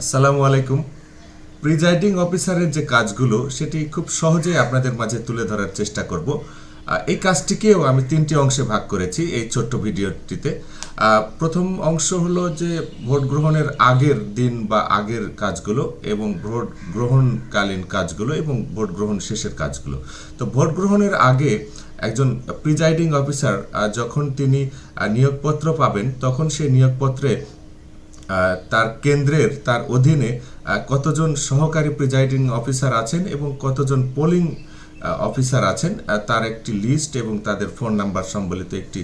আসসালামু আলাইকুম। প্রিজাইডিং অফিসারের যে কাজগুলো, সেটি খুব সহজেই আপনাদের মাঝে তুলে ধরার চেষ্টা করব। এই কাজটিকেও আমি তিনটি অংশে ভাগ করেছি এই ছোট্ট ভিডিওটিতে। প্রথম অংশ হলো যে ভোট গ্রহণের আগের দিন বা আগের কাজগুলো এবং ভোট গ্রহণকালীন কাজগুলো এবং ভোট গ্রহণ শেষের কাজগুলো। তো ভোট গ্রহণের আগে একজন প্রিজাইডিং অফিসার যখন তিনি নিয়োগপত্র পাবেন, তখন সেই নিয়োগপত্রে তার কেন্দ্রের, তার অধীনে কতজন সহকারী প্রিজাইডিং অফিসার আছেন এবং কতজন পোলিং অফিসার আছেন তার একটি লিস্ট এবং তাদের ফোন নাম্বার সম্বলিত একটি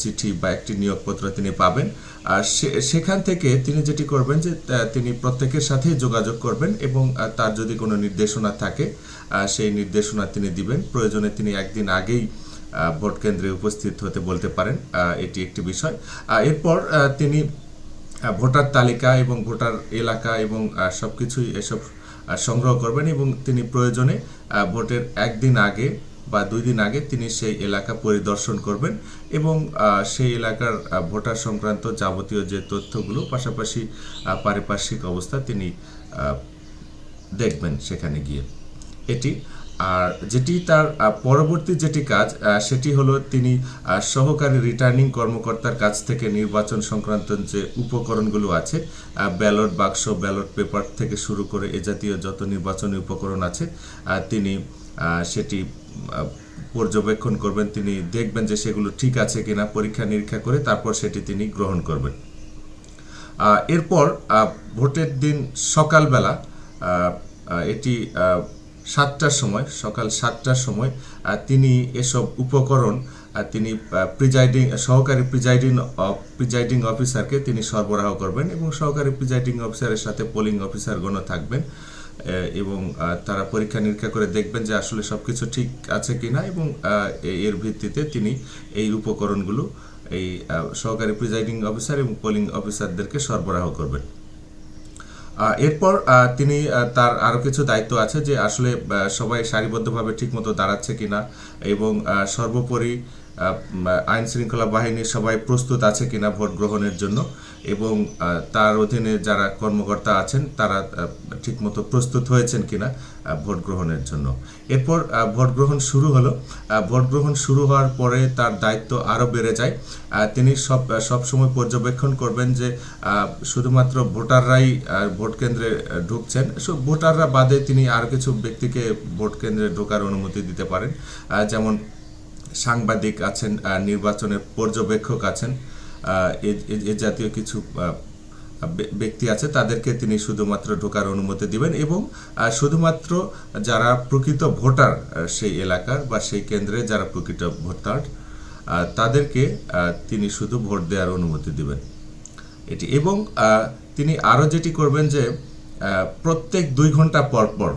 চিঠি বা একটি নিয়োগপত্র তিনি পাবেন। আর সেখান থেকে তিনি যেটি করবেন যে তিনি প্রত্যেকের সাথেই যোগাযোগ করবেন এবং তার যদি কোনো নির্দেশনা থাকে সেই নির্দেশনা তিনি দিবেন। প্রয়োজনে তিনি একদিন আগেই ভোট কেন্দ্রে উপস্থিত হতে বলতে পারেন এটি একটি বিষয়। এরপর তিনি ভোটার তালিকা এবং ভোটার এলাকা এবং সব কিছুই এসব সংগ্রহ করবেন এবং তিনি প্রয়োজনে ভোটের একদিন আগে বা দুই দিন আগে তিনি সেই এলাকা পরিদর্শন করবেন এবং সেই এলাকার ভোটার সংক্রান্ত যাবতীয় যে তথ্যগুলো পাশাপাশি পারিপার্শ্বিক অবস্থা তিনি দেখবেন সেখানে গিয়ে। এটি আর যেটি তার পরবর্তী যেটি কাজ সেটি হলো তিনি সহকারী রিটার্নিং কর্মকর্তার কাছ থেকে নির্বাচন সংক্রান্ত যে উপকরণগুলো আছে ব্যালট বাক্স, ব্যালট পেপার থেকে শুরু করে এ জাতীয় যত নির্বাচনী উপকরণ আছে তিনি সেটি পর্যবেক্ষণ করবেন, তিনি দেখবেন যে সেগুলো ঠিক আছে কিনা, পরীক্ষা নিরীক্ষা করে তারপর সেটি তিনি গ্রহণ করবেন। এরপর ভোটের দিন সকালবেলা এটি সাতটার সময়, সকাল সাতটার সময় তিনি এসব উপকরণ তিনি প্রিজাইডিং সহকারী প্রিজাইডিং প্রিজাইডিং অফিসারকে তিনি সরবরাহ করবেন এবং সহকারী প্রিজাইডিং অফিসারের সাথে পোলিং অফিসারগণও থাকবেন এবং তারা পরীক্ষা নিরীক্ষা করে দেখবেন যে আসলে সব কিছু ঠিক আছে কি না এবং এর ভিত্তিতে তিনি এই উপকরণগুলো, এই সহকারী প্রিজাইডিং অফিসার এবং পোলিং অফিসারদেরকে সরবরাহ করবেন। এরপর তিনি তার আরও কিছু দায়িত্ব আছে যে আসলে সবাই সারিবদ্ধভাবে ঠিকমতো দাঁড়াচ্ছে কিনা এবং সর্বোপরি আইন শৃঙ্খলা বাহিনীর সবাই প্রস্তুত আছে কিনা ভোট গ্রহণের জন্য এবং তার অধীনে যারা কর্মকর্তা আছেন, তারা ঠিকমতো প্রস্তুত হয়েছেন কিনা ভোট গ্রহণের জন্য। এরপর ভোট গ্রহণ শুরু হলো। ভোট গ্রহণ শুরু হওয়ার পরে তার দায়িত্ব আরও বেড়ে যায়। তিনি সব সব সময় পর্যবেক্ষণ করবেন যে শুধুমাত্র ভোটাররাই ভোট কেন্দ্রে ঢুকছেন। সো, ভোটাররা বাদে তিনি আর কিছু ব্যক্তিকে ভোট কেন্দ্রে ঢোকার অনুমতি দিতে পারেন। যেমন সাংবাদিক আছেন নির্বাচনের পর্যবেক্ষক আছেন এ জাতীয় কিছু ব্যক্তি আছে, তাদেরকে তিনি শুধুমাত্র ঢোকার অনুমতি দিবেন এবং শুধুমাত্র যারা প্রকৃত ভোটার সেই এলাকার বা সেই কেন্দ্রে যারা প্রকৃত ভোটার তাদেরকে তিনি শুধু ভোট দেওয়ার অনুমতি দিবেন। এটি এবং তিনি আরও যেটি করবেন যে প্রত্যেক দুই ঘণ্টা পর পর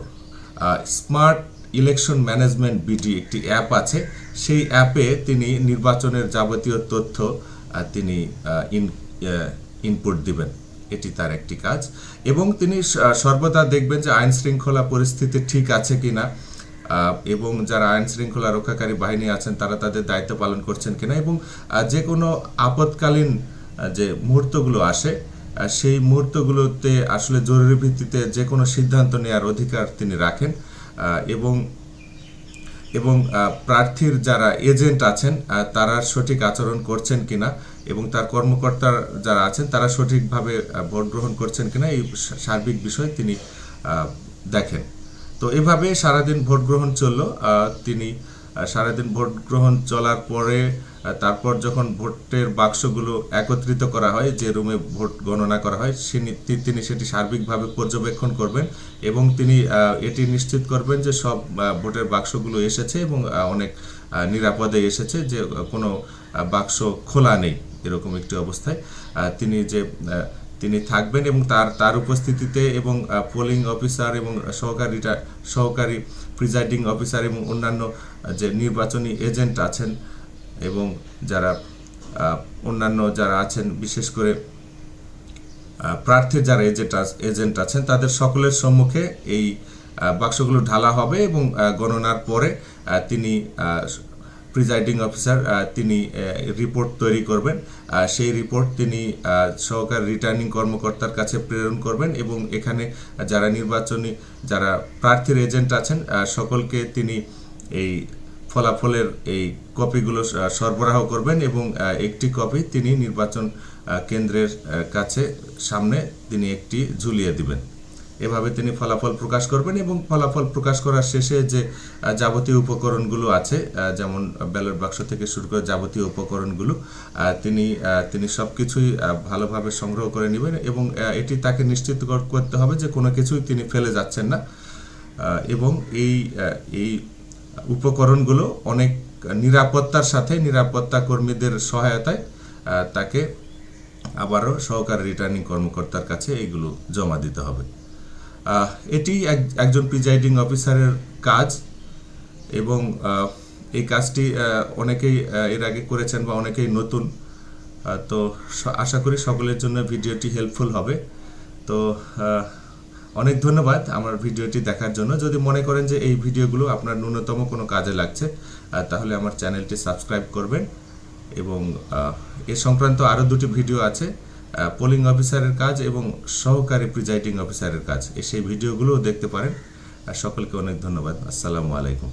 স্মার্ট ইলেকশন ম্যানেজমেন্ট বিডি একটি অ্যাপ আছে। সেই অ্যাপে তিনি নির্বাচনের যাবতীয় তথ্য তিনি ইন ইনপুট দিবেন। এটি তার একটি কাজ। এবং তিনি সর্বদা দেখবেন যে আইন শৃঙ্খলা পরিস্থিতি ঠিক আছে কিনা আহ, এবং যারা আইন শৃঙ্খলা রক্ষাকারী বাহিনী আছেন তারা তাদের দায়িত্ব পালন করছেন কিনা এবং যে কোনো আপৎকালীন যে মুহূর্তগুলো আসে সেই মুহূর্তগুলোতে আসলে জরুরি ভিত্তিতে যে কোনো সিদ্ধান্ত নেওয়ার অধিকার তিনি রাখেন। এবং এবং প্রার্থীর যারা এজেন্ট আছেন তারা সঠিক আচরণ করছেন কিনা এবং তার কর্মকর্তা যারা আছেন, তারা সঠিকভাবে ভোট গ্রহণ করছেন কিনা এই সার্বিক বিষয় তিনি দেখেন। তো এভাবে সারাদিন ভোট গ্রহণ চলল। তিনি সারাদিন ভোট গ্রহণ চলার পরে তারপর যখন ভোটের বাক্সগুলো একত্রিত করা হয়, যে রুমে ভোট গণনা করা হয় তি- তিনি সেটি সার্বিকভাবে পর্যবেক্ষণ করবেন এবং তিনি এটি নিশ্চিত করবেন যে সব ভোটের বাক্সগুলো এসেছে এবং অনেক নিরাপদে এসেছে যে কোনো বাক্স খোলা নেই, এরকম একটি অবস্থায়। তিনি যে তিনি থাকবেন এবং তার তার উপস্থিতিতে এবং পোলিং অফিসার এবং সহকারীটা সহকারী প্রিজাইডিং অফিসার এবং অন্যান্য যে নির্বাচনী এজেন্ট আছেন এবং যারা অন্যান্য যারা আছেন বিশেষ করে আহ, প্রার্থীর যারা এজেন্ট এজেন্ট আছেন তাদের সকলের সম্মুখে এই বাক্সগুলো ঢালা হবে এবং গণনার পরে তিনি প্রিজাইডিং অফিসার তিনি রিপোর্ট তৈরি করবেন। সেই রিপোর্ট তিনি সহকারী রিটার্নিং কর্মকর্তার কাছে প্রেরণ করবেন এবং এখানে যারা নির্বাচনী যারা প্রার্থীর এজেন্ট আছেন সকলকে তিনি এই ফলাফলের এই কপিগুলো সরবরাহ করবেন এবং একটি কপি তিনি নির্বাচন কেন্দ্রের কাছে সামনে তিনি একটি ঝুলিয়ে দিবেন। এভাবে তিনি ফলাফল প্রকাশ করবেন এবং ফলাফল প্রকাশ করার শেষে যে যাবতীয় উপকরণগুলো আছে যেমন ব্যালট বাক্স থেকে শুরু করে যাবতীয় উপকরণগুলো তিনি তিনি সব কিছুই ভালোভাবে সংগ্রহ করে নেবেন এবং এটি তাকে নিশ্চিত করতে হবে যে কোনো কিছুই তিনি ফেলে যাচ্ছেন না। এবং এই এই উপকরণগুলো অনেক নিরাপত্তার সাথে নিরাপত্তা কর্মীদের সহায়তায় তাকে আবারও সহকারী রিটার্নিং কর্মকর্তার কাছে এইগুলো জমা দিতে হবে। এটি এক- একজন প্রিজাইডিং অফিসারের কাজ এবং এই কাজটি অনেকেই এর আগে করেছেন বা অনেকেই নতুন তো আশা করি সকলের জন্য ভিডিওটি হেল্পফুল হবে। তো অনেক ধন্যবাদ আমার ভিডিওটি দেখার জন্য। যদি মনে করেন যে এই ভিডিওগুলো আপনার ন্যূনতম কোনো কাজে লাগছে তাহলে আমার চ্যানেলটি সাবস্ক্রাইব করবেন এবং এ সংক্রান্ত আরও দুটি ভিডিও আছে পোলিং অফিসারের কাজ এবং সহকারী প্রিজাইডিং অফিসারের কাজ। সেই ভিডিওগুলোও দেখতে পারেন। আর সকলকে অনেক ধন্যবাদ। আসসালামু আলাইকুম।